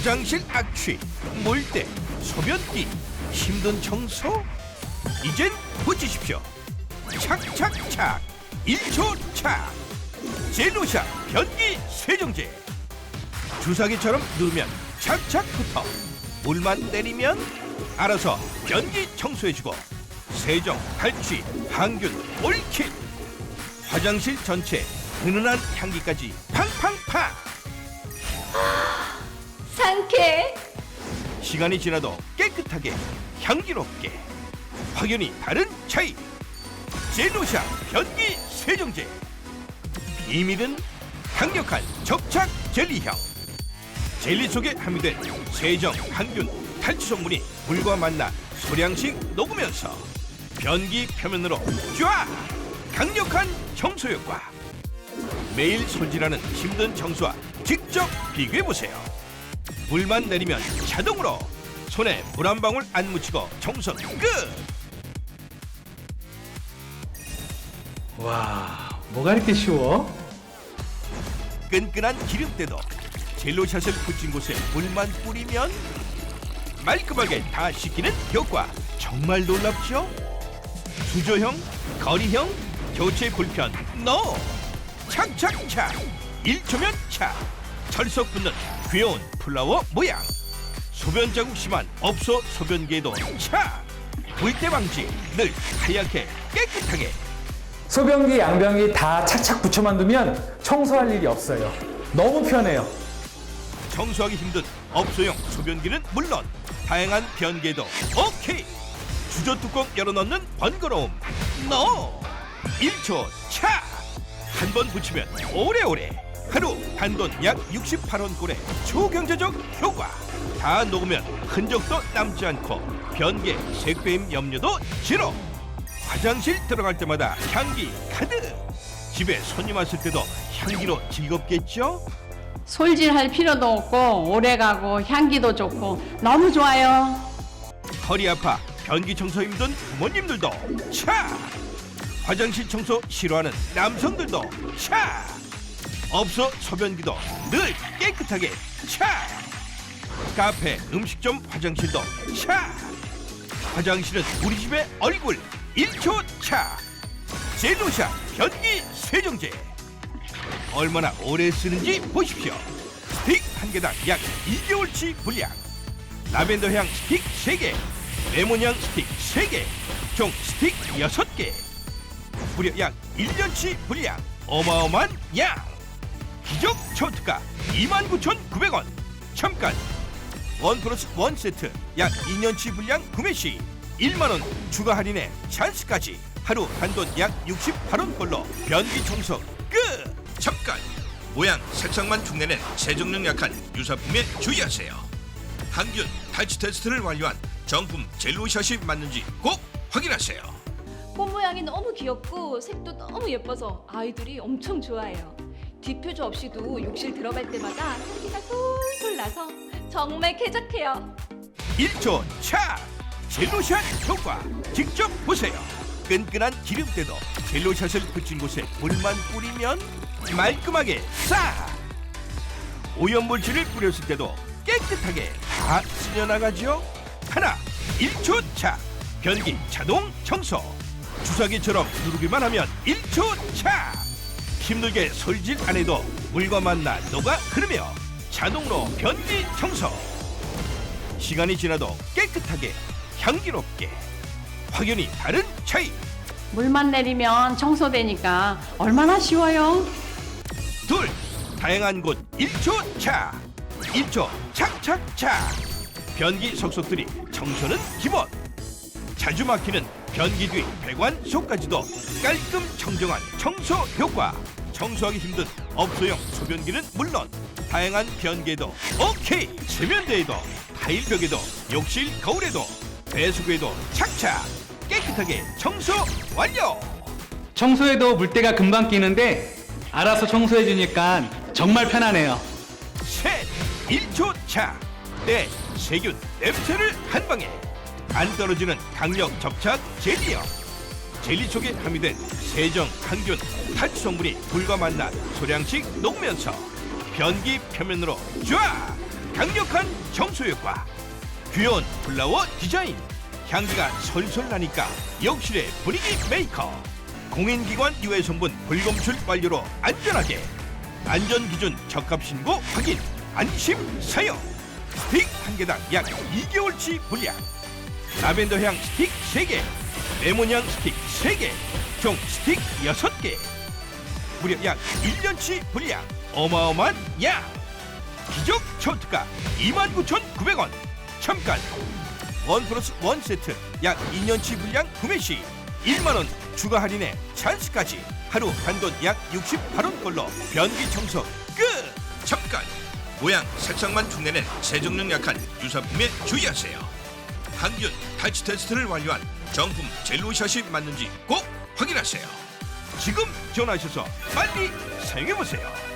화장실 악취, 몰대, 소변기, 힘든 청소? 이젠 고치십시오. 착착착, 1초 착. 제노샤 변기 세정제. 주사기처럼 누르면 착착 붙어. 물만 내리면 알아서 변기 청소해주고 세정, 탈취, 항균, 올킬. 화장실 전체 은은한 향기까지 팡팡팡. 상쾌. 시간이 지나도 깨끗하게 향기롭게. 확연히 다른 차이. 제노샤 변기 세정제. 비밀은 강력한 접착 젤리향. 젤리 속에 함유된 세정 항균 탈취 성분이 물과 만나 소량씩 녹으면서 변기 표면으로 쫙 강력한 청소 효과. 매일 손질하는 힘든 청소와 직접 비교해 보세요. 물만 내리면 자동으로 손에 물 한 방울 안 묻히고 청소 끝. 와, 뭐가 이렇게 쉬워? 끈끈한 기름때도 젤로샷을 붙인 곳에 물만 뿌리면 말끔하게 다 씻기는 효과 정말 놀랍죠? 수조형, 거리형, 교체 불편 노! 착착착! 1초면 착! 철석 붙는 귀여운 플라워 모양 소변 자국 심한 업소 소변기에도 착! 물때 방지 늘 하얗게 깨끗하게 소변기, 양변기 다 착착 붙여만 두면 청소할 일이 없어요. 너무 편해요. 청소하기 힘든 업소용 소변기는 물론 다양한 변기에도 오케이 주저 뚜껑 열어넣는 번거로움 노 1초 차 한 번 붙이면 오래오래 하루 단돈 약 68원 꼴의 초경제적 효과. 다 녹으면 흔적도 남지 않고 변기의 색배임 염려도 제로. 화장실 들어갈 때마다 향기 가득. 집에 손님 왔을 때도 향기로 즐겁겠죠? 솔질할 필요도 없고 오래가고 향기도 좋고 너무 좋아요. 허리 아파 변기 청소 힘든 부모님들도 차! 화장실 청소 싫어하는 남성들도 차 업소 소변기도 늘 깨끗하게 차 카페 음식점 화장실도 차 화장실은 우리 집의 얼굴 1초 차 제노샤 변기 세정제 얼마나 오래 쓰는지 보십시오 스틱 한 개당 약 2개월치 분량 라벤더 향 스틱 3개, 레몬 향 스틱 3개, 총 스틱 6개. 무려 약 1년치 분량. 어마어마한 양. 기적 초특가 29,900원. 잠깐. 원 플러스 원 세트 약 2년치 분량 구매 시 1만 원 추가 할인에 찬스까지 하루 단돈 약 68원 꼴로 변기 청소 끝. 잠깐. 모양 색상만 흉내낸 세정력 약한 유사품에 주의하세요. 항균 탈취 테스트를 완료한 정품 젤로샷이 맞는지 꼭 확인하세요. 꽃 모양이 너무 귀엽고 색도 너무 예뻐서 아이들이 엄청 좋아해요. 뒷표조 없이도 욕실 들어갈 때마다 향기가 솔솔 나서 정말 쾌적해요. 1초 차 젤로샷 효과 직접 보세요. 끈끈한 기름때도 젤로샷을 붙인 곳에 물만 뿌리면 말끔하게 싹 오염물질을 뿌렸을 때도 깨끗하게 다 쓸려나가죠. 하나 1초 차 변기 자동 청소 주사기처럼 누르기만 하면 1초 차 힘들게 솔질 안 해도 물과 만나 녹아 흐르며 자동으로 변기 청소. 시간이 지나도 깨끗하게 향기롭게. 확연히 다른 차이. 물만 내리면 청소되니까 얼마나 쉬워요. 둘 다양한 곳 1초 차. 1초 착착차. 변기 속속들이 청소는 기본. 자주 막히는 변기 뒤 배관 속까지도 깔끔 청정한 청소 효과 청소하기 힘든 업소용 소변기는 물론 다양한 변기에도 오케이 세면대에도 타일벽에도 욕실 거울에도 배수구에도 착착 깨끗하게 청소 완료 청소해도 물때가 금방 끼는데 알아서 청소해 주니까 정말 편하네요. 셋 1초 차. 내 세균 냄새를 한 방에 안 떨어지는 강력 접착 젤리요. 젤리 속에 함유된 세정 항균 탈취 성분이 물과 만나 소량씩 녹으면서 변기 표면으로 쫙 강력한 청소 효과 귀여운 플라워 디자인. 향기가 솔솔 나니까 욕실의 분위기 메이커. 공인기관 유해 성분 불검출 완료로 안전하게. 안전 기준 적합 신고 확인. 안심 사용. 스틱 한 개당 약 2개월치 분량. 라벤더 향 스틱 3개 레몬 향 스틱 3개 총 스틱 6개. 무려 약 1년치 분량 어마어마한 양 기적 초특가 29,900원. 잠깐 원 플러스 원 세트 약 2년치 분량 구매 시 1만원 추가 할인에 찬스까지. 하루 단돈 약 68원 꼴로 변기 청소 끝. 잠깐 모양 색상만 흉내낸 세정력 약한 유사품에 주의하세요 항균 탈취 테스트를 완료한 정품 젤로샷이 맞는지 꼭 확인하세요. 지금 전화하셔서 빨리 사용해보세요